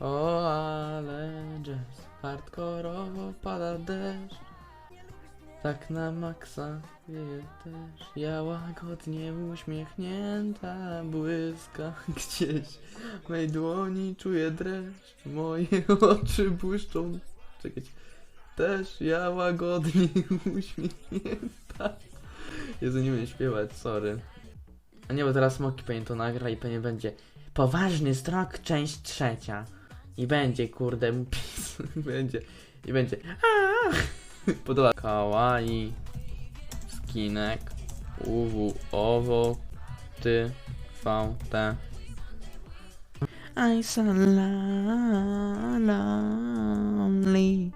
O, ale jazz, hardkorowo pada deszcz. Tak na maksa wieje też. Ja łagodnie uśmiechnięta błyska gdzieś. W mej dłoni czuję dreszcz. Moje oczy błyszczą. Czekajcie. Też ja łagodnie uśmiechnięta. Jezu, nie umiem śpiewać, sorry. A nie, bo teraz Moki pewnie to nagra i pewnie będzie Poważny strok, część trzecia. I będzie, kurde, pis. będzie. I będzie. Aaa! Podoba. Kawaii. Skinek. UW. Owo. Ty. V. T. I so lonely.